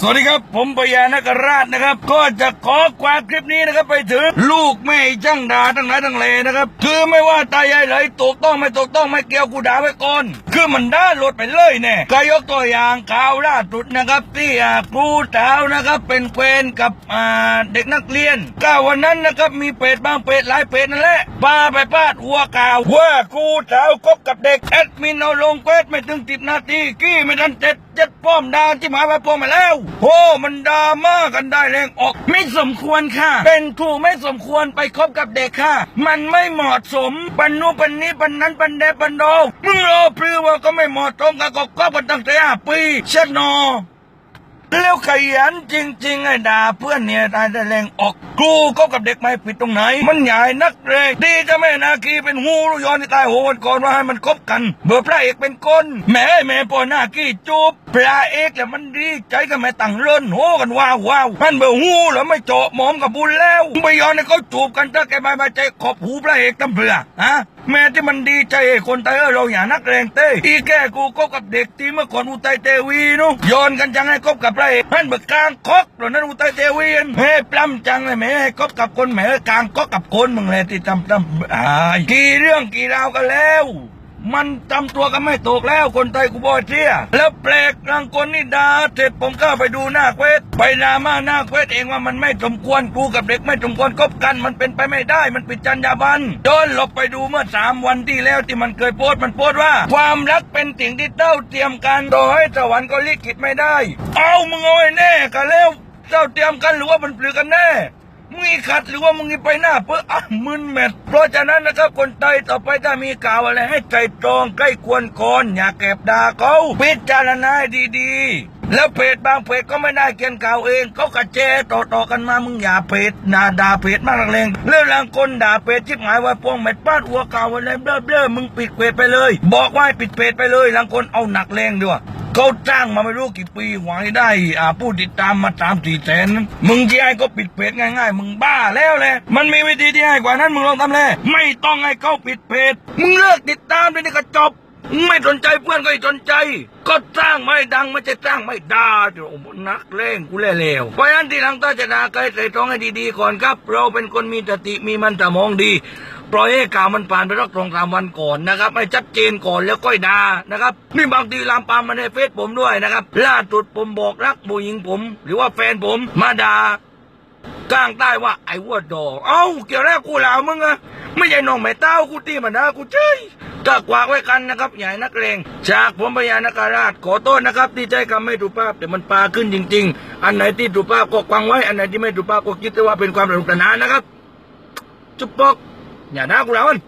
สวัสดีครับ ผมปยานกราชนะครับ ก็จะขอความคลิปนี้นะครับไปถึงลูกแม่ช่างด่าทั้งหลายทั้งแหลนะครับ คือไม่ว่าตายายไหลถูกต้องไม่ถูกต้องไม่เกี่ยวกูด่าไว้ก่อน คือมันด่าหลดไปเลยแน่ก็ยกตัวอย่างข่าวล่าสุดนะครับ ที่ครูสาวนะครับเป็นเควรกับเด็กนักเรียนก็วันนั้นนะครับมีเพจบางเพจหลายเพจนั่นแหละปาไปพาดหัวข่าวว่าครูสาวคบกับเด็กแอดมินเอาลงเวสไม่ถึงสิบนาทีกี้ไม่ทันเจ็ด เจ็ดป้อมดาที่หมายไว้ป้อมมาแล้วโอ้มันดราม่ากันได้แรงออก ไม่สมควรค่ะ เป็นครูไม่สมควรไปคบกับเด็กค่ะ มันไม่เหมาะสมปันนู้ปันนี้ปันนั้นปันแดปันโดมึงรอพรือว่าก็ไม่เหมาะสมกับก็คบกันตั้งแต่ห้าปีเช่นนอแล้วขยันจริงๆไอ้ด่าเพื่อนเนี่ยตายได้แรงออกครูก็กับเด็กไม่ผิดตรงไหน มันใหญ่นักเลยดีจะแม่นาคีเป็นหูรู้ย้อนที่ตายโหวันก่อนว่าให้มันคบกัน เบอร์พระเอกเป็นคนแม่แม่ปอนาคีจูบพระเอกแล้วมันดีใจกันแม่ตั้งเลินโหกันว้าวว้าวมันเบอร์หูแล้วไม่เจาะหมอมกับบุญแล้วไม่ยอมให้เขาจูบกันถ้าแกไม่มาใจขอบหูพระเอกตำเพื่อฮะแม่ที่มันดีใจคนไทยเออเราอย่านักแรงเต้อีแก่กูคบกับเด็กที่เมื่อก่อนอุทัยเทวีนู้โยนกันจังให้คบกับพระเอกท่านเบิกกลางคอกตอนนั้นอุทัยเทวีนเฮ้ปล้ำจังเลยแม่ให้คบกับคนแม่กลางคอกกับคนมึงเลยที่ทำทำอ่ากี่เรื่องกี่ราวกันแล้ว มันจำตัวกันไม่ถูกแล้วคนไทยกูบอยเที่ยแล้วแปลกรังคนนี่ดาเสร็จผมก็ไปดูหน้าเควสไปดรามาหน้าเควสเองว่ามันไม่สมควรกูกับเด็กไม่สมควรคบกันมันเป็นไปไม่ได้มันปิดจรรยาบรรณโดนหลบไปดูเมื่อสามวันที่แล้วที่มันเคยโพสต์มันโพสต์ว่า ความรักเป็นสิ่งที่เต้าเทียมกันต่อให้สวรรค์ก็ลิขิตไม่ได้ เอามึงเอาไว้แน่กันแล้วเต้าเทียมกันหรือว่ามันปลือกันแน่ มึงอีขัดหรือว่ามึงอีไปหน้าเพื่ออะมึนแมทเพราะฉะนั้นนะครับคนไทยต่อไปถ้ามีข่าวอะไรให้ใจตรองใกล้ควรก่อนอย่าเก็บด่าเขาพิจารณายดีๆ แล้วเพจบางเพจก็ไม่ได้เขียนข่าวเองเขากระเจต่อๆกันมามึงอย่าเพจนาด่าเพจมากนักเลงเรื่องหลังคนด่าเพจชิบหายว่าพวงเม็ดป้าดหัวข่าวอะไรเบ้อเบ้อๆมึงปิดเพจไปเลย บอกว่าปิดเพจไปเลยหลังคนเอาหนักเลงด้วย เขาจ้างมาไม่รู้กี่ปีหวังให้ได้อ่าผู้ติดตามมาตามสี่แสนมึงที่ให้ก็ปิดเพจง่ายๆ มึงบ้าแล้วแหละมันมีวิธีที่ง่ายกว่านั้นมึงลองทำเลยไม่ต้องให้เขาปิดเพจมึงเลิกติดตามเลยนี่ก็จบ ไม่สนใจเพื่อนก็ไม่สนใจ ก็จ้างไม่ดังไม่ใช่จ้างไม่ด่าเดี๋ยวโอ้นักเลงกูเล่เลวเพราะฉะนั้นที่หลังต้าจะด่าใครใส่ตองให้ดีๆก่อนครับ เราเป็นคนมีสติมีมันสมองดีปล่อยให้ข่าวมันผ่านไปรักตรงสามวันก่อนนะครับให้ชัดเจนก่อนแล้วค่อยด่านะครับนี่บางทีลามปามมาในเฟซผมด้วยนะครับล่าสุดผมบอกรักผู้หญิงผม หรือว่าแฟนผมมาด่ากลางใต้ว่าไอ้วัวดอเอ้าเกี่ยวแล้วกูล่ามึงอะไม่ใช่น้องแม่เต้ากูตีมันนะกูเจ้ย ก็กวากไว้กันนะครับใหญ่นักเลงจากผมพญานาคราชขอโทษนะครับ ที่ใจคำไม่ถูกภาพแต่มันปลาขึ้นจริง ๆ อันไหนที่ถูกภาพก็กวางไว้ อันไหนที่ไม่ถูกภาพก็คิดว่าเป็นความสนุกสนานนะครับ จุ๊บปอกอย่าด่ากูแล้วมัน